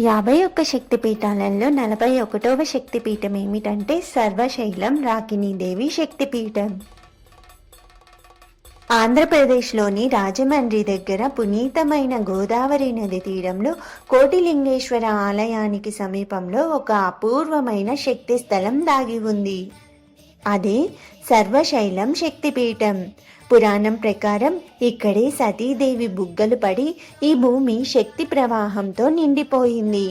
యాభై ఒక్క శక్తిపీఠాలలో నలభై ఒకటవ శక్తిపీఠం ఏమిటంటే సర్వశైలం రాకినీదేవి శక్తిపీఠం. ఆంధ్రప్రదేశ్లోని రాజమండ్రి దగ్గర పునీతమైన గోదావరి నది తీరంలో కోటిలింగేశ్వర ఆలయానికి సమీపంలో ఒక అపూర్వమైన శక్తి స్థలం దాగి ఉంది. అదే సర్వశైలం శక్తిపీఠం. పురాణం ప్రకారం ఇక్కడే సతీదేవి బుగ్గలు పడి ఈ భూమి శక్తి ప్రవాహంతో నిండిపోయింది.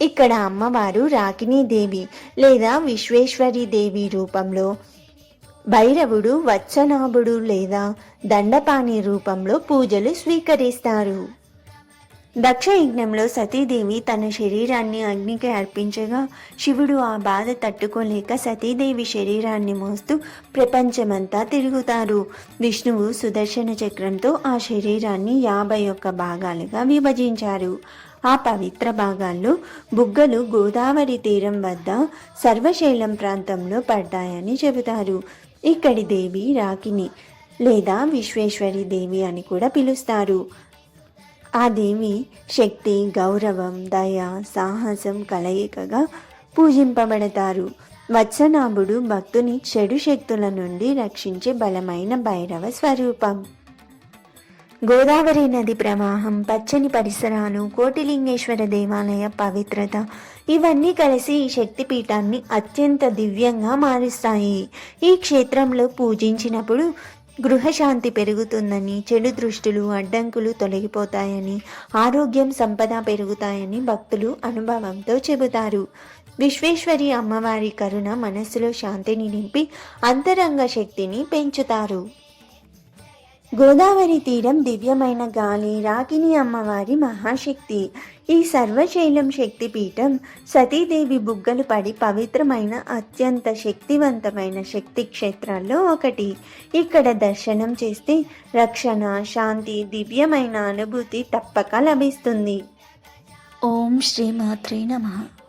ఇక్కడ అమ్మవారు రాకినీదేవి లేదా విశ్వేశ్వరి దేవి రూపంలో భైరవుడు వత్సనాభుడు లేదా దండపాణి రూపంలో పూజలు స్వీకరిస్తారు. దక్ష యజ్ఞంలో సతీదేవి తన శరీరాన్ని అగ్నికి అర్పించగా శివుడు ఆ బాధ తట్టుకోలేక సతీదేవి శరీరాన్ని మోస్తూ ప్రపంచమంతా తిరుగుతారు. విష్ణువు సుదర్శన చక్రంతో ఆ శరీరాన్ని యాభై ఒక్క భాగాలుగా విభజించారు. ఆ పవిత్ర భాగాల్లో బుగ్గలు గోదావరి తీరం వద్ద సర్వశైలం ప్రాంతంలో పడ్డాయని చెబుతారు. ఇక్కడి దేవి రాకిని లేదా విశ్వేశ్వరి దేవి అని కూడా పిలుస్తారు. ఆ దేవి శక్తి గౌరవం దయ సాహసం కలయికగా పూజింపబడతారు. వత్సనాభుడు భక్తుని చెడు శక్తుల నుండి రక్షించే బలమైన భైరవ స్వరూపం. గోదావరి నది ప్రవాహం పచ్చని పరిసరాలు కోటిలింగేశ్వర దేవాలయ పవిత్రత ఇవన్నీ కలిసి ఈ శక్తిపీఠాన్ని అత్యంత దివ్యంగా మారుస్తాయి. ఈ క్షేత్రంలో పూజించినప్పుడు గృహశాంతి పెరుగుతుందని చెడు దృష్టులు అడ్డంకులు తొలగిపోతాయని ఆరోగ్యం సంపద పెరుగుతాయని భక్తులు అనుభవంతో చెబుతారు. విశ్వేశ్వరి అమ్మవారి కరుణ మనస్సులో శాంతిని నింపి అంతరంగ శక్తిని పెంచుతారు. గోదావరి తీరం దివ్యమైన గాలి రాగిని అమ్మవారి మహాశక్తి. ఈ సర్వశైలం శక్తిపీఠం సతీదేవి బుగ్గలు పడి పవిత్రమైన అత్యంత శక్తివంతమైన శక్తి క్షేత్రాల్లో ఒకటి. ఇక్కడ దర్శనం చేస్తే రక్షణ శాంతి దివ్యమైన అనుభూతి తప్పక లభిస్తుంది. ఓం శ్రీ మాత్రే నమః.